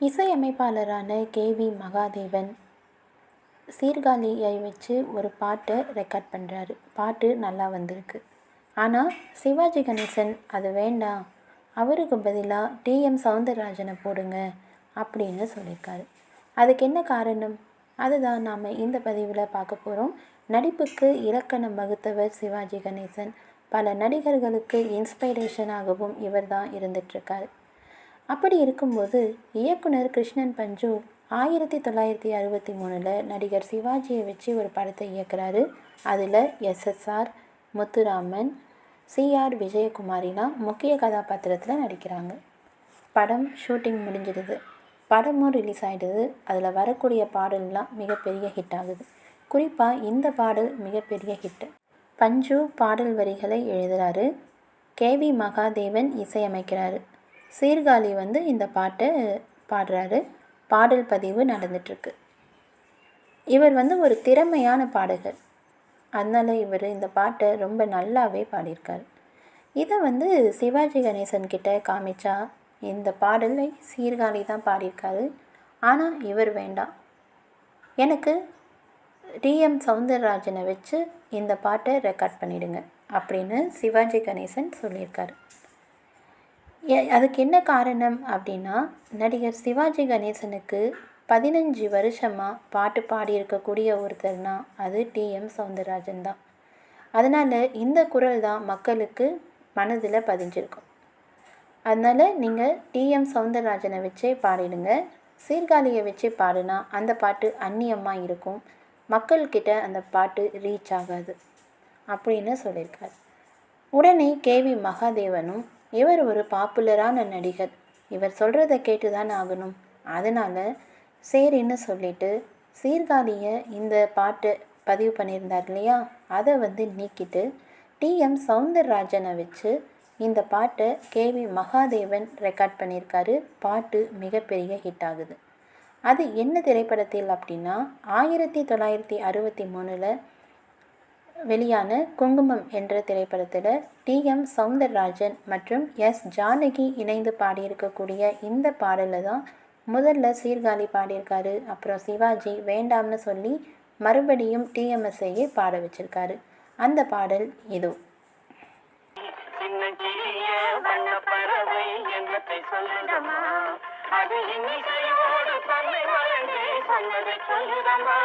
இசையமைப்பாளரான KV Mahadevan சீர்காழியை வச்சு ஒரு பாட்டை ரெக்கார்ட் பண்ணுறாரு பாட்டு நல்லா வந்திருக்கு. ஆனால் சிவாஜி கணேசன் அது வேண்டாம் அவருக்கு பதிலாக டிஎம் சௌந்தரராஜனை போடுங்க அப்படின்னு சொல்லியிருக்காரு. அதுக்கு என்ன காரணம்? அதுதான் நாம் இந்த பதிவில் பார்க்க போகிறோம் நடிப்புக்கு இலக்கணம் வகுத்தவர் சிவாஜி கணேசன். பல நடிகர்களுக்கு இன்ஸ்பைரேஷனாகவும் இவர் தான் இருந்துகிட்ருக்காரு அப்படி இருக்கும்போது இயக்குனர் கிருஷ்ணன் பஞ்சு ஆயிரத்தி தொள்ளாயிரத்தி அறுபத்தி மூணில் நடிகர் சிவாஜியை வச்சு ஒரு படத்தை இயக்குறாரு. அதில் எஸ்எஸ்ஆர் முத்துராமன் சிஆர் விஜயகுமாரிலாம் முக்கிய கதாபாத்திரத்தில் நடிக்கிறாங்க. படம் ஷூட்டிங் முடிஞ்சிடுது. படமும் ரிலீஸ் ஆகிடுது அதில் வரக்கூடிய பாடல்லாம் மிகப்பெரிய ஹிட் ஆகுது. குறிப்பாக இந்த பாடல் மிகப்பெரிய ஹிட்டு பஞ்சு பாடல் வரிகளை எழுதுகிறாரு கேவி மகாதேவன் இசையமைக்கிறாரு. சீர்காழி வந்து இந்த பாட்டை பாடுறாரு. பாடல் பதிவு நடந்துட்டுருக்கு. இவர் வந்து ஒரு திறமையான பாடகர். அதனால் இவர் இந்த பாட்டை ரொம்ப நல்லாவே பாடியிருக்கார். இதை வந்து சிவாஜி கணேசன் கிட்ட காமிச்சா இந்த பாடலை சீர்காழி தான் பாடியிருக்காரு. ஆனால் இவர் வேண்டாம். எனக்கு டிஎம் சவுந்தரராஜனை வச்சு இந்த பாட்டை ரெக்கார்ட் பண்ணிவிடுங்க அப்படின்னு சிவாஜி கணேசன் சொல்லியிருக்காரு. அதுக்கு என்ன காரணம் அப்படின்னா நடிகர் சிவாஜி கணேசனுக்கு பதினஞ்சு வருஷமாக பாட்டு பாடியிருக்கக்கூடிய ஒருத்தர்னா அது டிஎம் சவுந்தரராஜன் தான். அதனால் இந்த குரல் தான் மக்களுக்கு மனதில் பதிஞ்சிருக்கும். அதனால் நீங்கள் டிஎம் சவுந்தரராஜனை வச்சே பாடிடுங்க. சீர்காழியை வச்சு பாடினா அந்த பாட்டு அந்நியமாக இருக்கும். மக்கள்கிட்ட அந்த பாட்டு ரீச் ஆகாது. அப்படின்னு சொல்லியிருக்கார். உடனே கேவி மகாதேவனும் இவர் ஒரு பாப்புலரான நடிகர். இவர் சொல்கிறத கேட்டு தான் ஆகணும். அதனால் சரின்னு சொல்லிட்டு சீர்காழியை இந்த பாட்டு பதிவு பண்ணியிருந்தார் இல்லையா? அதை வந்து நீக்கிட்டு டிஎம் சவுந்தரராஜனை வச்சு இந்த பாட்டை கேவி மகாதேவன் ரெக்கார்ட் பண்ணியிருக்காரு. பாட்டு மிகப்பெரிய ஹிட் ஆகுது. அது என்ன திரைப்படத்தில் அப்படின்னா ஆயிரத்தி தொள்ளாயிரத்தி அறுபத்தி மூணில் வெளியான குங்குமம் என்ற திரைப்படத்தில் டி. எம். சவுந்தரராஜன் மற்றும் எஸ். ஜானகி இணைந்து பாடியிருக்கக்கூடிய இந்த பாடலில் தான் முதல்ல சீர்காழி பாடியிருக்காரு. அப்புறம் சிவாஜி வேண்டாம்னு சொல்லி மறுபடியும் டிஎம்எஸ்ஐயே பாட வச்சிருக்காரு. அந்த பாடல் இதோ. அது இன்னிசையோடு தன்னை மறந்து சொன்னதை சொல்லுதம்மா.